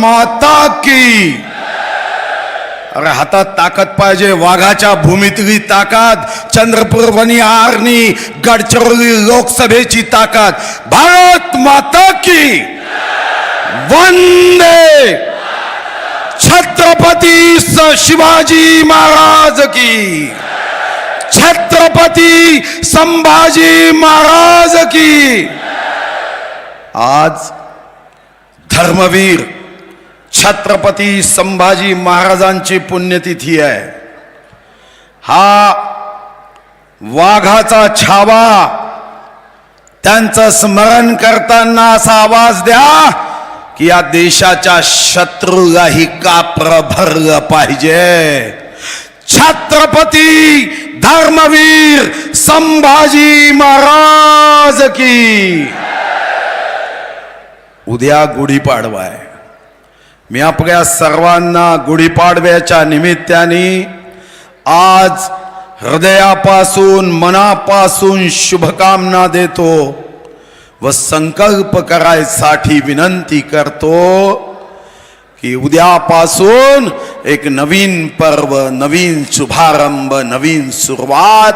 माता की। अरे हातात ताकद पाहिजे वाघाच्या भूमीतली ताकद चंद्रपूर वनी गडचिरोली लोकसभेची ताकद. भारत माता की। वंदे। छत्रपती स- शिवाजी महाराज की। छत्रपती संभाजी महाराज की। आज धर्मवीर छत्रपती संभाजी महाराजांची पुण्यतिथी आहे. हा वाघाचा छावा त्यांचं स्मरण करताना असा आवाज द्या की या देशाच्या शत्रूलाही कापर भरलं पाहिजे. छत्रपती धर्मवीर संभाजी महाराज की. उद्या गुढीपाडवा आहे. मी आपल्या सर्वांना गुढीपाडव्याच्या निमित्ताने आज हृदयापासून मनापासून शुभकामना देतो व संकल्प करायसाठी विनंती करतो की उद्यापासून एक नवीन पर्व नवीन शुभारंभ नवीन सुरुवात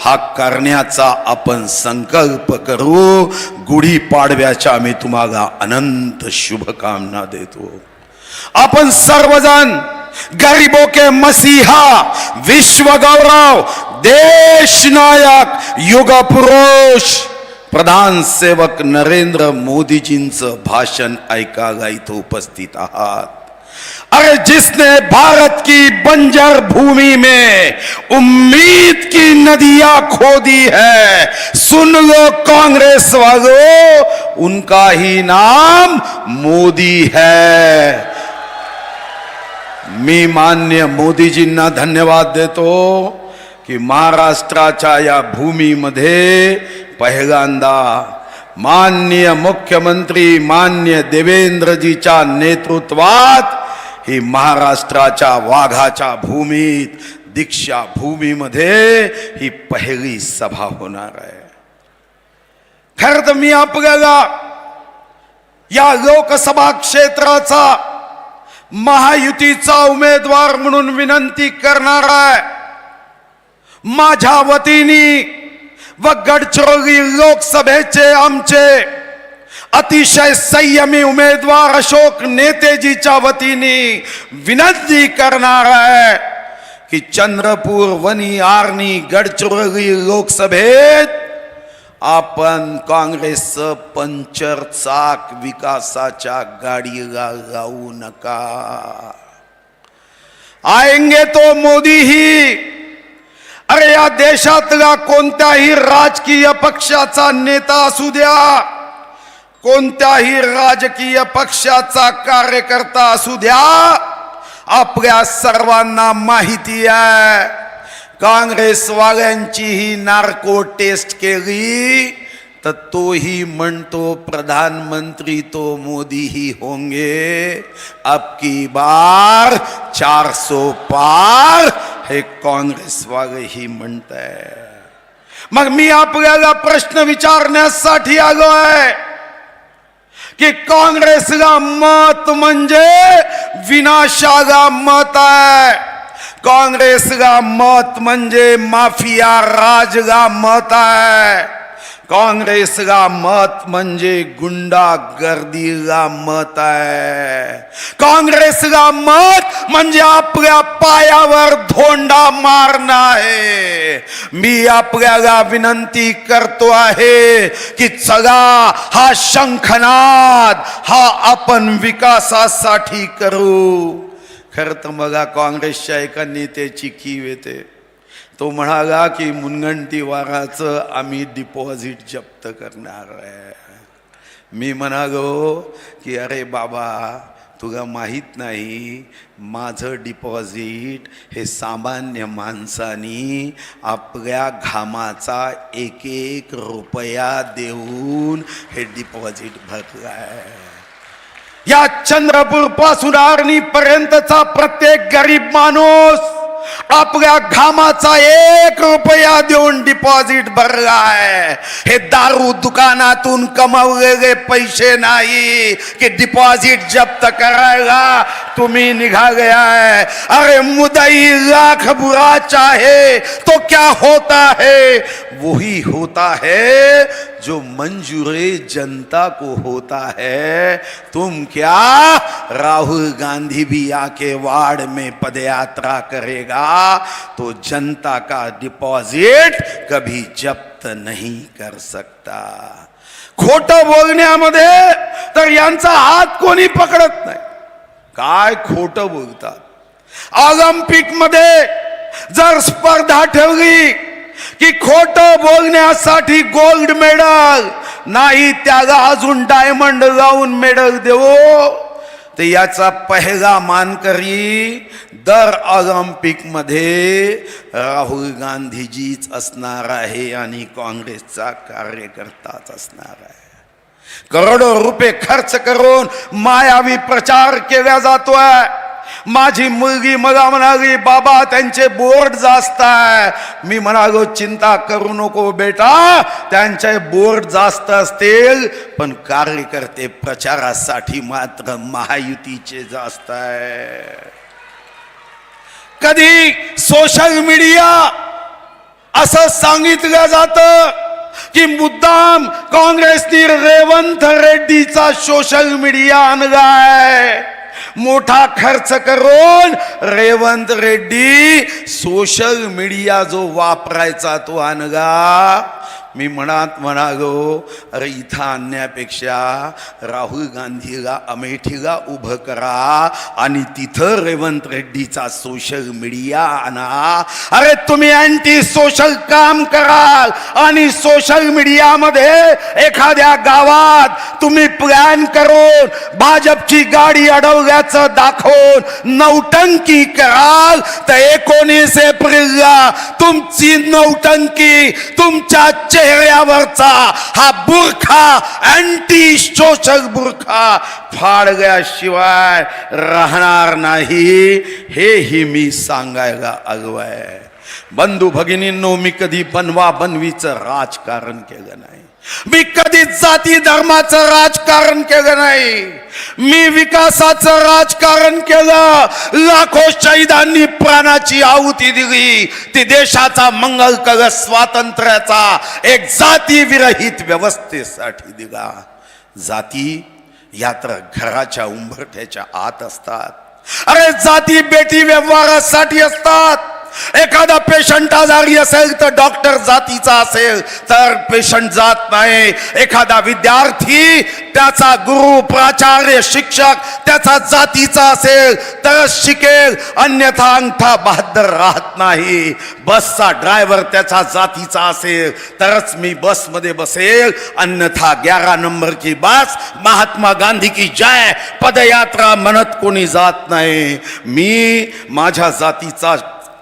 हा करण्याचा आपण संकल्प करू. गुढीपाडव्याच्या मी तुम्हाला अनंत शुभकामना देतो. आपण सर्वजन गरीबों के मसीहा विश्व गौरव देश नायक युग पुरुष प्रधान सेवक नरेंद्र मोदी मोदीजींचं भाषण ऐकायला इथं उपस्थित आहात. अरे जिसने भारत की बंजर भूमि में उम्मीद की नदियाँ खोदी है, सुन लो कांग्रेस वालों उनका ही नाम मोदी है। मी मान्य मोदीजींना धन्यवाद देतो की महाराष्ट्राच्या या भूमीमध्ये पहिल्यांदा मान्य मुख्यमंत्री मान्य देवेंद्रजीच्या नेतृत्वात ही महाराष्ट्राच्या वाघाच्या भूमीत दीक्षा भूमीमध्ये ही पहिली सभा होणार आहे. खर तर मी आपल्याला या लोकसभा क्षेत्राचा महायुतीचा उमेदवार म्हणून विनंती करणार आहे. माझ्या वतीने व गडचिरोली लोकसभेचे आमचे अतिशय संयमी उमेदवार अशोक नेतेजीच्या वतीने विनंती करणार आहे की चंद्रपूर वनी आर्नी गडचिरोली लोकसभेत आपण काँग्रेसचं पंचर चाक विकासाच्या गाडीला लावू नका. आएंगे तो मोदी ही. अरे या देशातला कोणत्याही राजकीय पक्षाचा नेता असू द्या. कोणत्याही राजकीय पक्षाचा कार्यकर्ता असू द्या. आपल्या सर्वांना माहिती आहे. काँग्रेसवाल्यांची ही नार्को टेस्ट केली तर तोही म्हणतो प्रधानमंत्री तो मोदी ही होंगे अबकी बार चार सो पार हे काँग्रेसवाले ही म्हणत मग मी आपल्याला प्रश्न विचारण्यासाठी आलो आहे की काँग्रेसला मत म्हणजे विनाशाला मत आहे. काँग्रेसला मत म्हणजे माफिया राजला मत आहे. काँग्रेसला मत म्हणजे गुंडा गर्दीला मत आहे. काँग्रेसला मत म्हणजे आपल्या पायावर धोंडा मारणं आहे. मी आपल्याला विनंती करतो आहे की सगळा हा शंखनाद हा आपण विकासासाठी करू. खरं तर बघा काँग्रेसच्या एका नेत्याची कीव येते. तो म्हणाला की मुनगंटीवाराचं आम्ही डिपॉझिट जप्त करणार आहे. मी म्हणालो की अरे बाबा तुला माहीत नाही माझं डिपॉझिट हे सामान्य माणसानी आपल्या घामाचा एक एक रुपया देऊन हे डिपॉझिट भरलं आहे या चंद्रपूरपासून आर्णी पर्यंतचा प्रत्येक गरीब माणूस आपल्या घामाचा एक रुपया देऊन डिपॉझिट भरला आहे. हे दारू दुकानातून कमवलेले पैसे नाही की डिपॉझिट जप्त करायला तुम्ही निघाले आहे. अरे मुदई लाख बुरा चाहे तो क्या होता है? वही होता है जो मंजूरे जनता को होता है। तुम क्या राहुल गांधी भी आके वार्ड में पदयात्रा करेगा? तो जनता का डिपॉजिट कभी जप्त नहीं कर सकता। खोट बोलण्यामध्ये तर यांचा हात कोणी पकडत नाही. काय खोट बोलतात? ऑलिम्पिकमध्ये जर स्पर्धा ठेवली की खोट बोलण्यासाठी गोल्ड मेडल नाही त्याला अजून डायमंड लावून मेडल देवो तर याचा पहिला मानकरी दर ऑलिम्पिकमध्ये राहुल गांधीजीच असणार आहे आणि काँग्रेसचा कार्यकर्ताच असणार आहे. करोडो रुपये खर्च करून मायावी प्रचार केला जातोय. माझी मुलगी मला म्हणाली बाबा त्यांचे बोर्ड जास्त आहे. मी म्हणालो चिंता करू नको बेटा त्यांचे बोर्ड जास्त असतील पण कार्यकर्ते प्रचारासाठी मात्र महायुतीचे जास्त आहे. कधी सोशल मीडिया असं सांगितलं जातं की मुद्दाम काँग्रेसनी रेवंत रेड्डीचा सोशल मीडिया आणलाय मोठा खर्च करून रेवंत रेड्डी सोशल मीडिया जो वापरायचा तो आणला. मी मनात म्हणालो अरे इथं आणण्यापेक्षा राहुल गांधीला अमेठीला उभं करा आणि तिथं रेवंत रेड्डीचा सोशल मीडिया आणा. अरे तुम्ही अँटी सोशल काम कराल आणि सोशल मीडियामध्ये एखाद्या गावात तुम्ही प्लॅन करून भाजपची गाडी अडवल्याचं दाखवून नौटंकी कराल. तर एकोणीस एप्रिलला तुमची नौटंकी तुमच्या चेहऱ्यावरचा हा बुरखा अँटी सोशल बुरखा फाडल्याशिवाय राहणार नाही. हेही मी सांगायला आलो आहे बंधू भगिनींनो मी कधी बनवा बनवीचं राजकारण केलं नाही. मी कधी जाती धर्माचं राजकारण केलं नाही. मी विकासाचं राजकारण केलं. लाखो शहीदांनी प्राणाची आहुती दिली. ती देशाचा मंगल कलश स्वातंत्र्याचा एक जाती विरहित व्यवस्थेसाठी दिला. जाती या तर घराच्या उंबरठ्याच्या आत असतात. अरे जाती बेटी व्यवहारासाठी असतात. एखादा पेशंट आजारी असेल तर डॉक्टर जातीचा असेल तर पेशंट जात नाही. एखादा विद्यार्थी त्याचा गुरु प्राचार्य शिक्षक त्याचा जातीचा असेल तर शिकेल. अन्यथा अंगठा बहादर राहत नाही. बसचा ड्रायव्हर त्याचा जातीचा असेल तरच मी बसमध्ये बसेल. अन्यथा ग्यारा नंबर की बस महात्मा गांधी की जय पदयात्रा म्हणत कोणी जात नाही. मी माझ्या जातीचा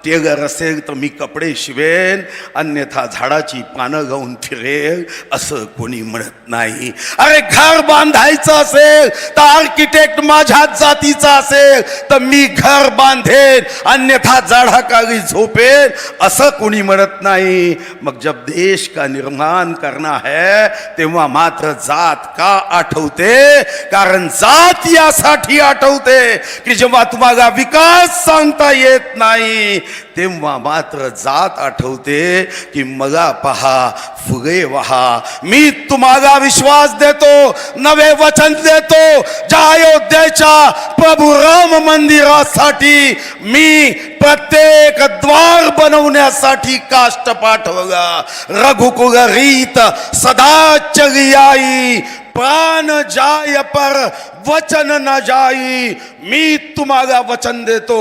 टेगर असेल तर मी कपडे शिवेन अन्यथा झाडाची पानं गाऊन फिरेल असं कोणी म्हणत नाही. अरे घर बांधायचं असेल तर आर्किटेक्ट माझ्याच जातीचा असेल तर मी घर बांधेन अन्यथा झाडाखाली झोपेन असं कोणी म्हणत नाही. मग जब देश का निर्माण करना है तेव्हा मात्र जात का आठवते? कारण जात यासाठी आठवते की जेव्हा तुम्हाला विकास सांगता येत नाही तेव्हा मात्र जात आठवते की मला पहा फुगे वहा. मी तुम्हाला विश्वास देतो नवे वचन देतो. ज्या अयोध्येच्या प्रभू राम मंदिरासाठी मी प्रत्येक द्वार बनवण्यासाठी काष्ट पाठवला. रघुकुल रीत सदा चगियाई प्राण जाय पर वचन न जाई. मी तुम्हाला वचन देतो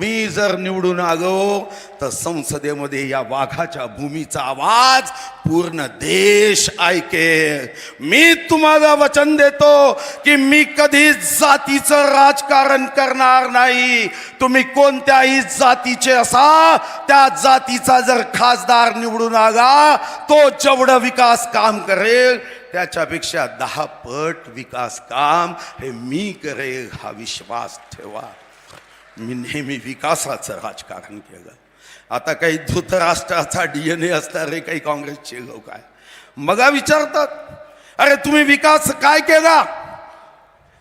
मी जर निवडून आलो तर संसदेमध्ये या वाघाच्या भूमीचा आवाज पूर्ण देश ऐके मी तुम्हाला वचन देतो की मी कधीच जातीचं राजकारण करणार नाही. तुम्ही कोणत्याही जातीचे असा त्या जातीचा जर खासदार निवडून आला तो जेवढं विकास काम करेल त्याच्यापेक्षा दहा पट विकास काम हे मी करेल हा विश्वास ठेवा. मी नेहमी विकासाचं राजकारण केलं. आता काही धृतराष्ट्राचा डी एन ए असणारे काही काँग्रेसचे लोक आहे मगा विचारतात अरे तुम्ही विकास काय केला?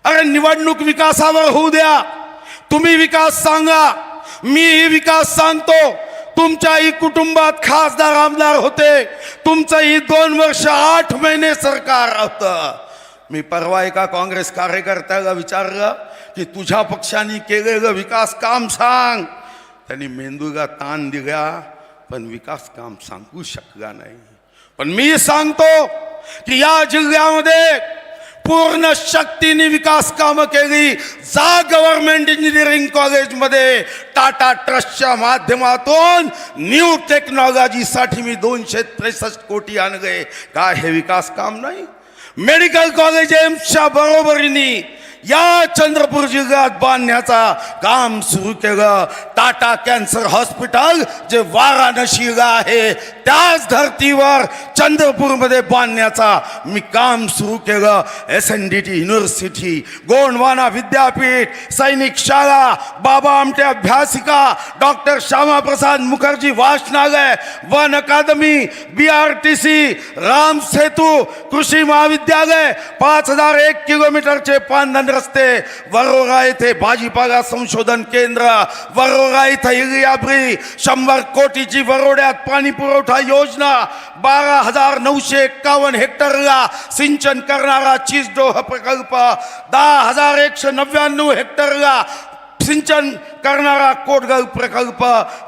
अरे निवडणूक विकासावर होऊ द्या. तुम्ही विकास सांगा. मीही विकास सांगतो. तुमच्याही कुटुंबात खासदार आमदार होते. तुमचंही दोन वर्ष आठ महिने सरकार होतं. मी परवा एका काँग्रेस कार्यकर्त्याला विचारलं की तुझ्या पक्षाने केलेलं विकास काम सांग. त्यांनी मेंदूला ताण दिला पण विकास काम सांगू शकला नाही. पण मी सांगतो की या जिल्ह्यामध्ये पूर्ण शक्तीने विकास कामं केली. जा गव्हर्नमेंट इंजिनिअरिंग कॉलेजमध्ये टाटा ट्रस्टच्या माध्यमातून न्यू टेक्नॉलॉजीसाठी मी दोनशे त्रेसष्ट कोटी आणले. काय हे विकास काम नाही? मेडिकल कॉलेज एम्सच्या बरोबरीने या चंद्रपूर जिल्ह्यात बांधण्याचा काम सुरू केलं. टाटा कॅन्सर हॉस्पिटल जे वाराणसीला आहे त्याच धर्तीवर चंद्रपूरमध्ये बांधण्याचा मी काम सुरू केलं. S N D T university Gondwana विद्यापीठ सैनिक शाळा बाबा आमटे अभ्यासिका डॉक्टर श्यामाप्रसाद मुखर्जी वाचनालय one academy B R T C Ram Setu कृषी महाविद्यालय पाच हजार एक किलोमीटरचे पानधन रस्ते वरोरा येथे भाजीपाला संशोधन केंद्र वरोरा इथं इलियाब्री शंभर कोटीची वरोड्यात पाणी पुरवठा योजना बारा हजार नऊशे एक्कावन्न हेक्टरला सिंचन करणारा चिजडोह प्रकल्प दहा हजार एकशे नव्याण्णव हेक्टरला सिंचन करणारा कोटगाव प्रकल्प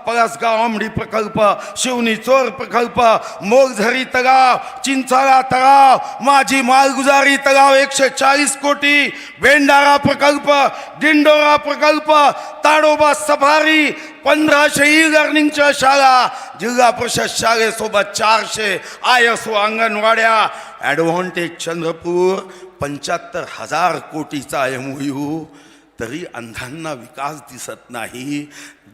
पळसगाव आंबडी प्रकल्प शिवनी चोर प्रकल्प मोगझरी तगाव चिंचाळा तगाव माझी मालगुजारी तगाव एकशे चाळीस कोटी भेंडारा प्रकल्प दिंडोरा प्रकल्प ताडोबा सफारी पंधराशे ई लर्निंगच्या शाळा जिल्हा परिषद शाळेसोबत चारशे आय एस ओ अंगणवाड्या ॲडव्हान्टेज चंद्रपूर पंच्याहत्तर हजार कोटीचा एम यू तरी अंधांना विकास दिसत नाही.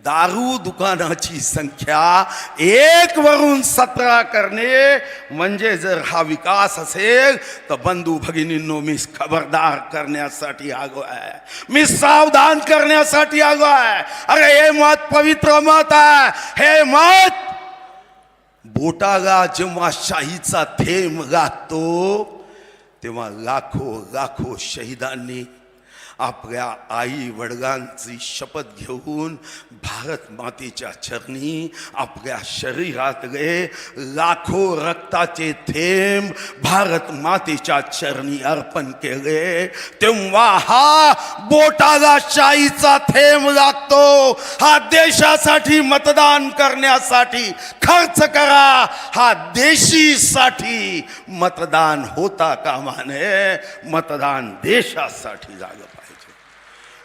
दारू दुकानाची संख्या एक वरून सतरा करणे. म्हणजे जर हा विकास असेल तर बंधू भगिनींनो मी खबरदार करण्यासाठी आलो आहे. मी सावधान करण्यासाठी आलो आहे. अरे हे मत पवित्र मत आहे. हे मत बोटाला जेव्हा शाहीचा थेंब लागतो तेव्हा लाखो लाखो शहीदांनी आपल्या आई वडिलांची शपथ घेऊन भारत मातेच्या चरणी आपल्या शरीरातले लाखो रक्ताचे थेंब भारत मातेच्या चरणी अर्पण केले तेव्हा हा बोटाला शाईचा थेंब लागतो. हा देशासाठी मतदान करण्यासाठी खर्च करा. हा देशीसाठी मतदान होता कामा नये मतदान देशासाठी झालं पाहिजे.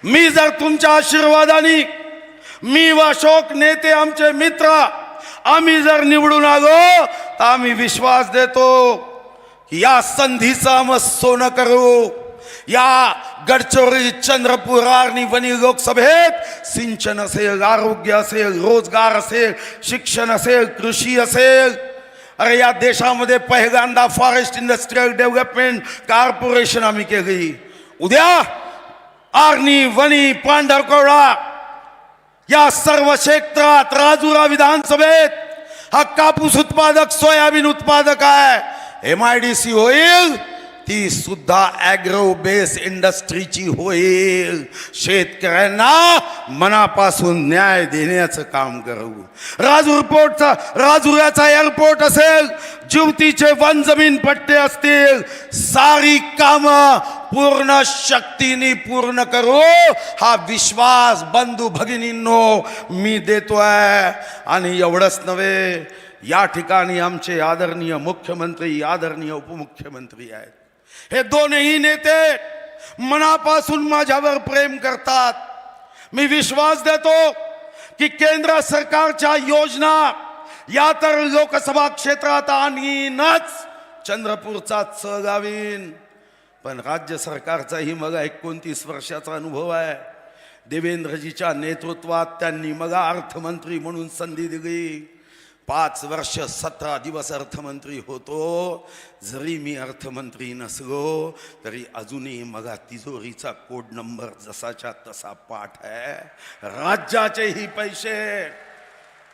मी जर तुमच्या आशीर्वादाने मी व अशोक नेते आमचे मित्र आम्ही जर निवडून आलो तर आम्ही विश्वास देतो या संधीचं आम्ही सोनं करू. या गडचिरोली चंद्रपूर आणि वनी लोकसभेत सिंचन असेल आरोग्य असेल रोजगार असेल शिक्षण असेल कृषी असेल. अरे या देशामध्ये पहिल्यांदा फॉरेस्ट इंडस्ट्रियल डेव्हलपमेंट कॉर्पोरेशन आम्ही केली. उद्या आर्नी वणी पांढरकोळा या सर्व क्षेत्रात राजुरा विधानसभेत हा कापूस उत्पादक सोयाबीन उत्पादक आहे. एम आय डी सी होईल. ती सुद्धा ॲग्रो बेस इंडस्ट्रीची होईल. शेतकऱ्यांना मनापासून न्याय देण्याचं काम करू राजूर पोर्टचा राजुऱ्याचा एअरपोर्ट असेल जिवतीचे वन जमीन पट्टे असतील. सारी कामं पूर्ण शक्तीने पूर्ण करू. हा विश्वास बंधू भगिनींनो मी देतोय. आणि एवढंच नव्हे या ठिकाणी आमचे आदरणीय मुख्यमंत्री आदरणीय उपमुख्यमंत्री आहेत. हे दोनही नेते मनापासून माझ्यावर प्रेम करतात. मी विश्वास देतो की केंद्र सरकारच्या योजना या तर लोकसभा क्षेत्रात आणीनच चंद्रपूरचा चगावीन पण राज्य सरकारचाही मग एकोणतीस वर्षाचा अनुभव आहे. देवेंद्रजीच्या नेतृत्वात त्यांनी मला अर्थमंत्री म्हणून संधी दिली. पाच वर्ष सतरा दिवस अर्थमंत्री होतो. जरी मी अर्थमंत्री नसलो तरी अजूनही मगा तिजोरीचा कोड नंबर जसाच्या तसा पाठ आहे. राज्याचेही पैसे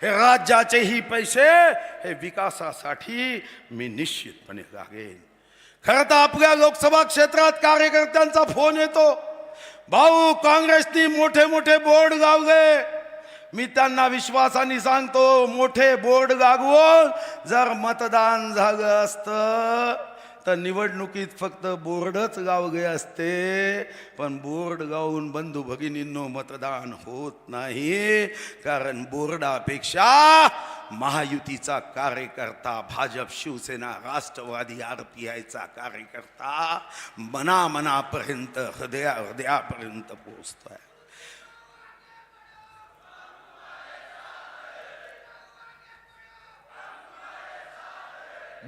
हे राज्याचेही पैसे हे विकासासाठी मी निश्चितपणे लागेन. खरं तर आपल्या लोकसभा क्षेत्रात कार्यकर्त्यांचा फोन येतो. भाऊ काँग्रेसनी मोठे मोठे बोर्ड लावले. मी त्यांना विश्वासाने सांगतो मोठे बोर्ड गागवून जर मतदान झालं असतं तर निवडणुकीत फक्त बोर्डच गावगे असते. पण बोर्ड गावून बंधू भगिनींनो मतदान होत नाही. कारण बोर्डापेक्षा महायुतीचा कार्यकर्ता भाजप शिवसेना राष्ट्रवादी आर पी आयचा कार्यकर्ता मनामनापर्यंत हृदया हृदयापर्यंत पोहोचतोय.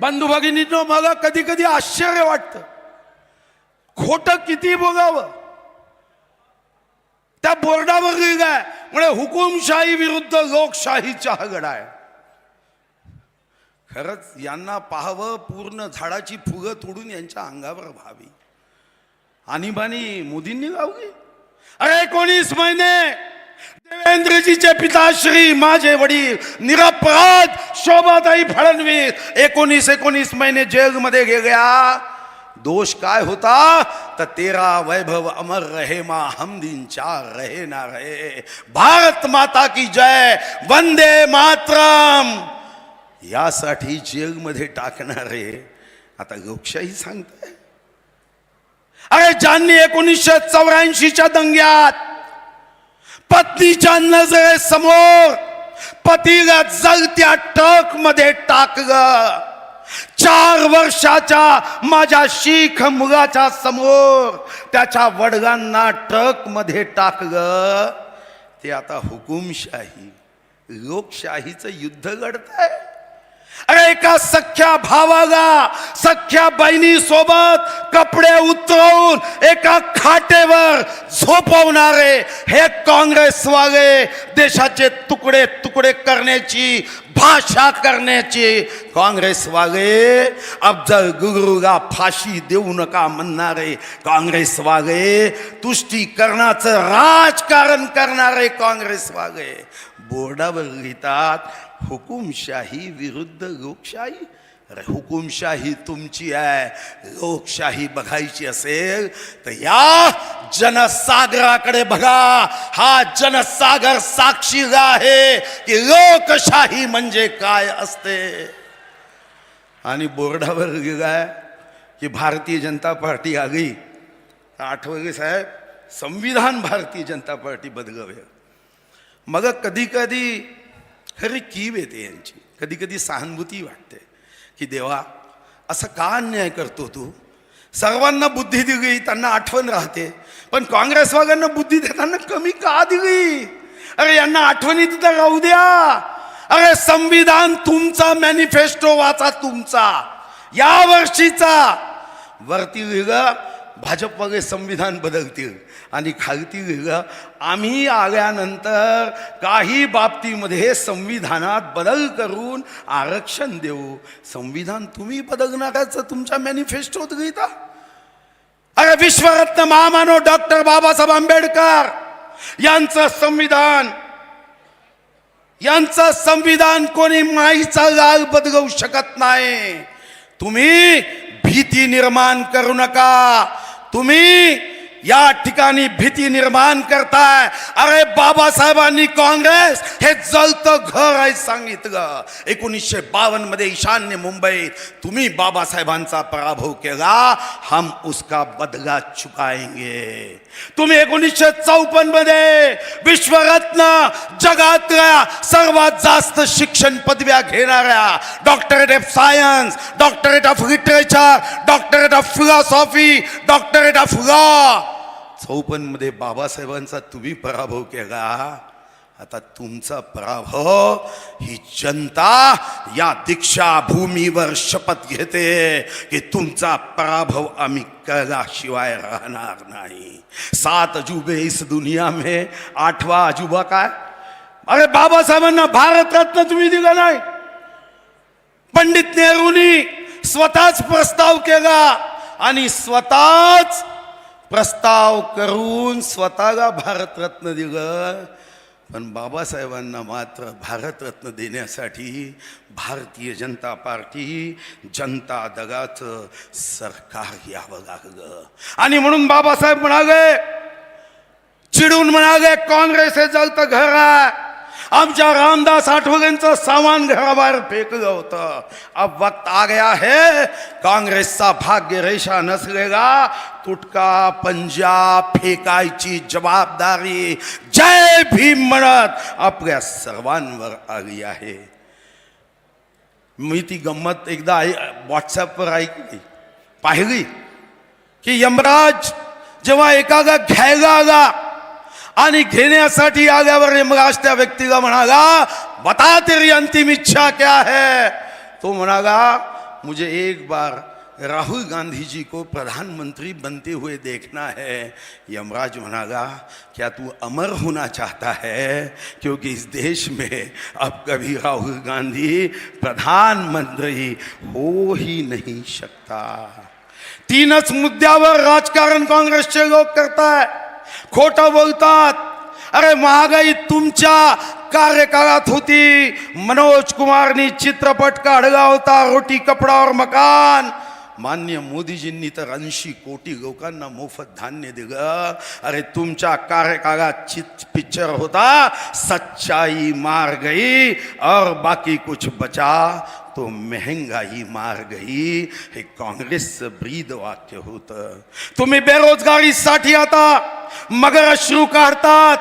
बंधू भगिनींनो मला कधी कधी आश्चर्य वाटतं. खोट किती बोलावं? त्या बोर्डावर लिहिलंय म्हणजे हुकुमशाही विरुद्ध लोकशाहीचा हगड आहे. खरंच यांना पाहावं पूर्ण झाडाची फुगं तोडून यांच्या अंगावर व्हावी. आणीबाणी मोदींनी लावली. अरे एकोणीस महिने देवेंद्रजीचे पिताश्री माझे वडील निरपराध शोभाताई फडणवीस एकोणीस एकोणीस महिने जेलमध्ये गेल्या. दोष काय होता? तर तेरा वैभव अमर रहे मा हम दिन चार रहे ना रहे. भारत माता की जय वंदे मातरम. यासाठी जेलमध्ये टाकणारे आता लोकशाही सांगताय. अरे ज्यांनी एकोणीसशे चौऱ्याऐंशीच्या दंग्यात पत्नीच्या नजरेसमोर पतीला जळत्या टकमध्ये टाकलं. चार वर्षाच्या माझ्या शीख मुलाच्या समोर त्याच्या वडिलांना टकमध्ये टाकलं. ते आता हुकुमशाही लोकशाहीचं युद्ध घडतंय. अरे एका सख्या भावाला सख्या बहिणी सोबत कपडे उतरवून एका खाटेवर झोपवणारे हे काँग्रेसवाले देशाचे तुकडे तुकडे करण्याची भाषा करण्याची काँग्रेसवाले अफजल गुरुला फाशी देऊ नका म्हणणारे काँग्रेसवाले तुष्टीकरणाचं राजकारण करणारे काँग्रेसवाले. बोर्डावर लिहितात हुकुमशाही विरुद्ध लोकशाही? अरे हुकुमशाही तुमची आहे. लोकशाही बघायची असेल तर या जनसागराकडे बघा. हा जनसागर साक्षी आहे की लोकशाही म्हणजे काय असते? आणि बोर्डावर गेलाय की भारतीय जनता पार्टी आली. आठवले साहेब संविधान भारतीय जनता पार्टी बदलवे. मग कधी कधी खरी कीव येते यांची. कधी कधी सहानुभूती वाटते. की देवा असं का अन्याय करतो तू? सर्वांना बुद्धी दिली त्यांना आठवण राहते. पण काँग्रेसवाल्यांना बुद्धी देताना कमी का दिली अरे यांना आठवणीत तर राहू द्या. अरे संविधान तुमचा मॅनिफेस्टो वाचा तुमचा. या वर्षीचा. वरती लिहिलं भाजपवाले संविधान बदलतील. आणि खालती लिहिलं आम्ही आल्यानंतर काही बाबतीमध्ये संविधानात बदल करून आरक्षण देऊ. संविधान तुम्ही बदलणाऱ्याचं तुमच्या मॅनिफेस्टोत लिहिता अरे विश्वरत्न महामानव डॉक्टर बाबासाहेब आंबेडकर यांचं संविधान यांचं संविधान कोणी माईचा लाल बदलवू शकत नाही. तुम्ही भीती निर्माण करू नका. तुम्ही या ठिकाणी भीती निर्माण करताय अरे बाबासाहेबांनी काँग्रेस हे जलतं घर आहे सांगितलं एकोणीसशे बावन्नमध्ये ईशान्य मुंबईत तुम्ही बाबासाहेबांचा पराभव केला हम उसका बदला चुकाएंगे। तुम्ही एकोणीसशे चौपन्नमध्ये विश्वरत्न जगातल्या सर्वात जास्त शिक्षण पदव्या घेणाऱ्या doctorate of science doctorate of literature doctorate of philosophy doctorate of law चौपन्नमध्ये बाबासाहेबांचा तुम्ही पराभव केला. आता तुमचा पराभव ही जनता या दीक्षा भूमीवर शपथ घेते की तुमचा पराभव आम्ही कळल्याशिवाय राहणार नाही. सात अजूबे इस दुनिया में आठवा अजूबा काय? अरे बाबासाहेबांना भारतरत्न तुम्ही दिला नाही. पंडित नेहरूनी स्वतःच प्रस्ताव केला आणि स्वतःच प्रस्ताव करून स्वतःला भारतरत्न दिलं. पण बाबासाहेबांना मात्र भारतरत्न देण्यासाठी भारतीय जनता पार्टी जनता दगाचं सरकार यावं लागलं. आणि म्हणून बाबासाहेब म्हणाले चिडून म्हणाले काँग्रेस हे जगतं घर आहे. आमच्या रामदास आठवलेंचं सामान घराबाहेर फेकलं होतं. अब वक्त आ गया है. काँग्रेसचा भाग्य रेषा नसलेला. तुटका पंजा फेकायची जबाबदारी. जय भीम म्हणत आपल्या सर्वांवर आली आहे. मी ती गंमत एकदा आई व्हॉट्सॲपवर ऐकली. पाहिली की यमराज जेव्हा एखादा घ्यायला आला आणि घेण्यासाठी आल्यावर यमराज त्या व्यक्तीला म्हणाला बता तेरी अंतिम इच्छा क्या है? तो म्हणाला मुझे एक बार राहुल गांधी जी को प्रधानमंत्री बनते हुए देखना है. यमराज म्हणाला क्या तू अमर होना चाहता है? क्योंकि इस देश में अब कभी राहुल गांधी प्रधानमंत्री हो ही नहीं सकता. तीनच मुद्द्यावर राजकारण काँग्रेसचे लोक करताय. खोटं बोलतात. अरे महागाई तुमच्या कार्यकाळात होती. मनोज कुमारनी चित्रपट काढला होता रोटी कपडावर मकान. मान्य मोदीजींनी तर ऐंशी कोटी लोकांना मोफत धान्य दिलं. अरे तुमच्या कार्यकाळात चित पिक्चर होता सच्चाई मार गई और बाकी कुछ बचा. तो महंगाई मार गई हे काँग्रेसचं ब्रीद वाक्य होतं. तुम्ही बेरोजगारीसाठी आता मगर अश्रू काढतात.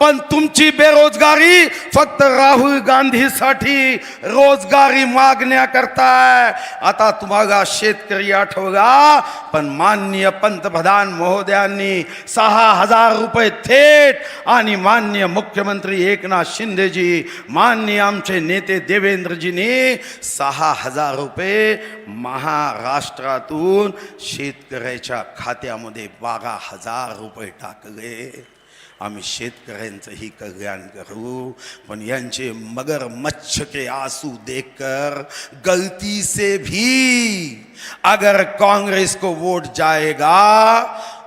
पण तुमची बेरोजगारी फक्त राहुल गांधीसाठी रोजगारी मागण्याकरताय आता तुम्हाला शेतकरी आठवला पण मान्य पंतप्रधान महोदयांनी सहा हजार रुपये थेट आणि मान्य मुख्यमंत्री एकनाथ शिंदेजी मान्य आमचे नेते देवेंद्रजींनी सहा हजार रुपये महाराष्ट्रातून शेतकऱ्याच्या खात्यामध्ये बारा हजार रुपये टाकले. आम्ही शेतकऱ्यांचंही कल्याण करू. पण यांचे मगर मच्छ के आंसू देखकर गलती से भी अगर कांग्रेस को वोट जाएगा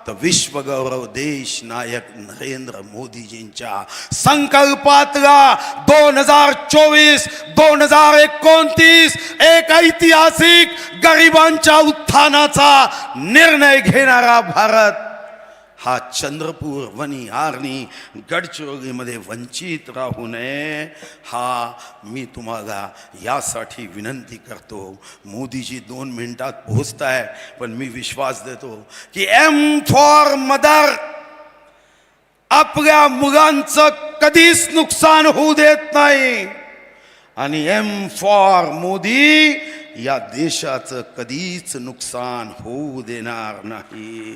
तर विश्वगौरव देश नायक नरेंद्र मोदीजींच्या संकल्पातला दोन हजार चोवीस दोन हजार एकोणतीस एक ऐतिहासिक गरिबांच्या उत्थानाचा निर्णय घेणारा भारत. हा चंद्रपूर वणी आर्णी गडचिरोलीमध्ये वंचित राहू नये. हा मी तुम्हाला यासाठी विनंती करतो. मोदीजी दोन मिनिटात पोहोचताय पण मी विश्वास देतो की एम फॉर मदर आपल्या मुलांचं कधीच नुकसान होऊ देत नाही. आणि एम फॉर मोदी या देशाचं कधीच नुकसान होऊ देणार नाही.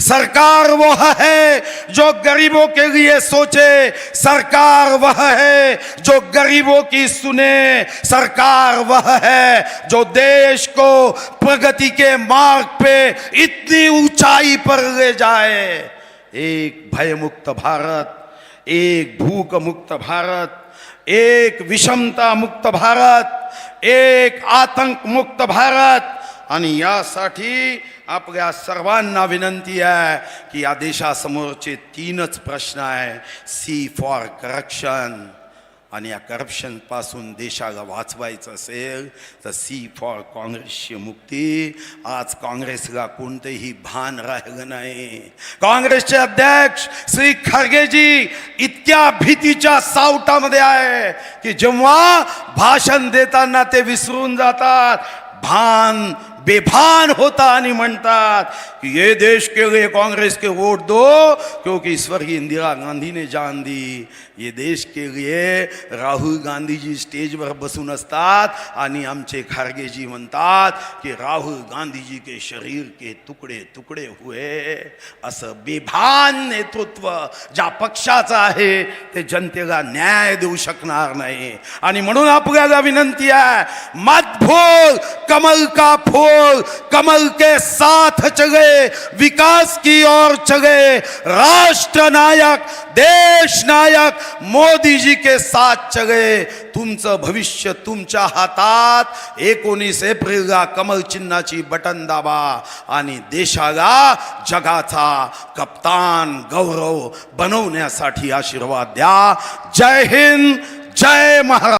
सरकार वह है जो गरीबों के लिए सोचे। सरकार वह है जो गरीबों की सुने। सरकार वह है जो देश को प्रगति के मार्ग पे इतनी ऊंचाई पर ले जाए। एक भयमुक्त भारत, एक भूख मुक्त भारत, एक विषमता मुक्त भारत, एक आतंक मुक्त भारत आणि यासाठी आपल्या सर्वांना विनंती आहे की या देशासमोरचे तीनच प्रश्न आहे. सी फॉर करप्शन आणि या करप्शनपासून देशाला वाचवायचं असेल तर सी फॉर काँग्रेसची मुक्ती. आज काँग्रेसला कोणतेही भान राहिलं नाही. काँग्रेसचे अध्यक्ष श्री खरगेजी इतक्या भीतीच्या सावटामध्ये आहे की जेव्हा भाषण देताना ते विसरून जातात भान बेभान होता आणि म्हणतात कि ये देश के लिए कांग्रेस के वोट दो क्योंकि स्वर्गीय इंदिरा गांधी ने जान दी। ये देश के लिए राहुल गांधी जी स्टेजवर बसून असतात आणि आमचे खारगेजी म्हणतात की राहुल गांधीजी के शरीर के तुकडे तुकडे हुए. असं बेभान नेतृत्व ज्या पक्षाचं आहे ते जनतेला न्याय देऊ शकणार नाही. आणि म्हणून आपल्याला विनंती आहे मत फूल कमल का फूल कमल के साथ चले विकास की ओर चले राष्ट्र नायक देश नायक मोदीजी के साथ चगे तुमचं भविष्य तुमच्या हातात. एकोणीस एप्रिलला कमल चिन्हाची बटन दाबा आणि देशाला जगाचा कप्तान गौरव बनवण्यासाठी आशीर्वाद द्या. जय हिंद जय महाराज